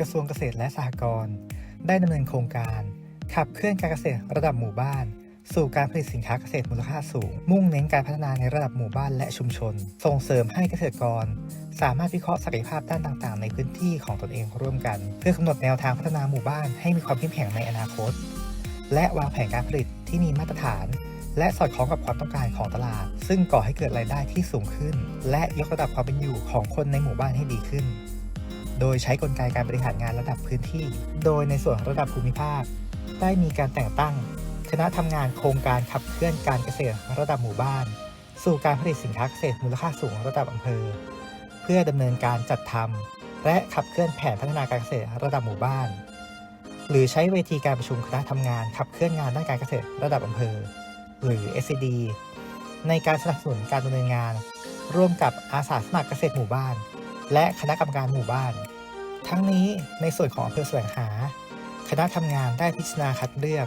กระทรวงเกษตรและสหกรณ์ได้ดำเนินโครงการ ขับเคลื่อนการเกษตรระดับหมู่บ้าน สู่การผลิตสินค้าเกษตรมูลค่าสูง มุ่งเน้นการพัฒนาในระดับหมู่บ้านและชุมชน ส่งเสริมให้เกษตรกร สามารถวิเคราะห์ศักยภาพด้านต่างๆ ในพื้นที่ของตนเองร่วมกัน เพื่อกำหนดแนวทางพัฒนาหมู่บ้านให้มีความเข้มแข็งในอนาคต และวางแผนการผลิตที่มีมาตรฐานและสอดคล้องกับความต้องการของตลาด ซึ่งก่อให้เกิดรายได้ที่สูงขึ้น และยกระดับความเป็นอยู่ของคนในหมู่บ้านให้ดีขึ้น โดยใช้กลไกการบริหารงานระดับพื้นที่ โดยในส่วนระดับภูมิภาค ได้มีการแต่งตั้ง คณะทำงานโครงการขับเคลื่อนการเกษตรระดับหมู่บ้าน สู่การผลิตสินค้าเกษตรมูลค่าสูงระดับอำเภอ เพื่อดำเนินการจัดทำและขับเคลื่อนแผนพัฒนาการเกษตรระดับหมู่บ้าน หรือใช้เวทีการประชุมคณะทำงานขับเคลื่อนงานด้านการเกษตรระดับอำเภอ หรือ SCD ในการสนับสนุนการดำเนินงาน ร่วมกับอาสาสมัครเกษตรหมู่บ้าน และคณะกรรมการหมู่บ้าน ทั้งนี้ในส่วนของอำเภอแสวงหา คณะทำงานได้พิจารณาคัดเลือก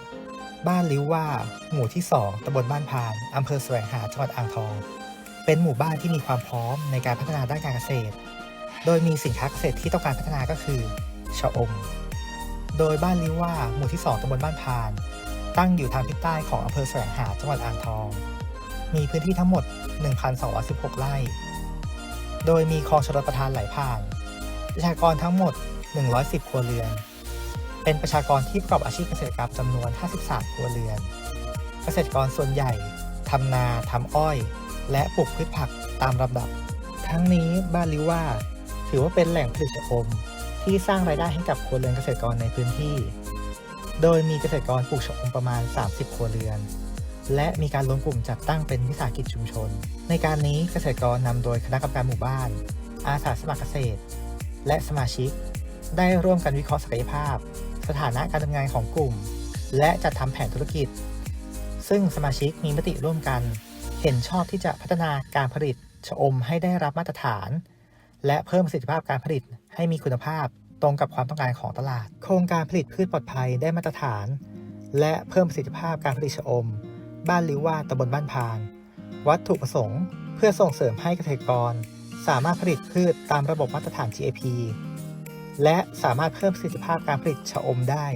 บ้านลิ้วว่า หมู่ที่ 2ตำบลบ้านพานอำเภอแสวงหาจังหวัดอ่างทอง เป็นหมู่บ้านที่มีความพร้อมในการพัฒนาด้านการเกษตร โดยมีสินค้าเกษตรที่ต้องการพัฒนาก็คือชะอม โดยบ้านลิ้วว่า หมู่ที่ 2ตำบลบ้านพาน ตั้งอยู่ทางทิศใต้ของอำเภอแสวงหาจังหวัดอ่างทอง มีพื้นที่ทั้งหมด 1,216 ไร่ โดยมีคลองชลประทานไหลผ่าน ประชากรทั้งหมด 110 ครัวเรือน เป็นประชากรที่ประกอบอาชีพเกษตรกรรมจำนวน 53 ครัวเรือน เกษตรกรส่วนใหญ่ทำนาทำอ้อย และปลูกพืชผักตามลำดับ ทั้งนี้บ้านลิว่า ถือว่าเป็นแหล่งผลิตชะอมที่สร้างรายได้ให้กับครัวเรือนเกษตรกรในพื้นที่ โดยมีเกษตรกรปลูกชะอมประมาณ 30 ครัวเรือน และมีการรวมกลุ่มจัดตั้งเป็นวิสาหกิจชุมชน ในการนี้เกษตรกรนำโดยคณะกรรมการหมู่บ้าน อาสาสมัครเกษตร และสมาชิก ได้ร่วมกันวิเคราะห์ศักยภาพ สถานะการทำงานของกลุ่ม และจัดทำแผนธุรกิจ ซึ่งสมาชิกมีมติร่วมกัน เห็นชอบที่จะพัฒนาการผลิตชะอมให้ได้รับมาตรฐาน และเพิ่มประสิทธิภาพการผลิตให้มีคุณภาพตรงกับความต้องการของตลาด โครงการผลิตพืชปลอดภัยได้มาตรฐาน และเพิ่มประสิทธิภาพการผลิตชะอม บ้านลิวว่าตำบลบ้านพาน วัตถุประสงค์ เพื่อส่งเสริมให้เกษตรกร สามารถผลิตพืชตามระบบมาตรฐาน GAP และสามารถเพิ่มประสิทธิภาพการผลิตชะอมได้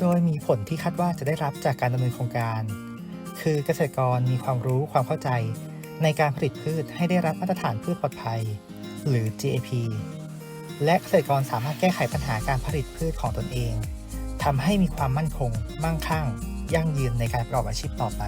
โดยมีผลที่คาดว่าจะได้รับจากการดำเนินโครงการ คือเกษตรกรมีความรู้ความเข้าใจ ในการผลิตพืชให้ได้รับมาตรฐานพืชปลอดภัย หรือ GAP และเกษตรกรสามารถแก้ไขปัญหาการผลิตพืชของตนเองทำให้มีความมั่นคง มั่งคั่ง ยั่งยืนในการประกอบอาชีพต่อไป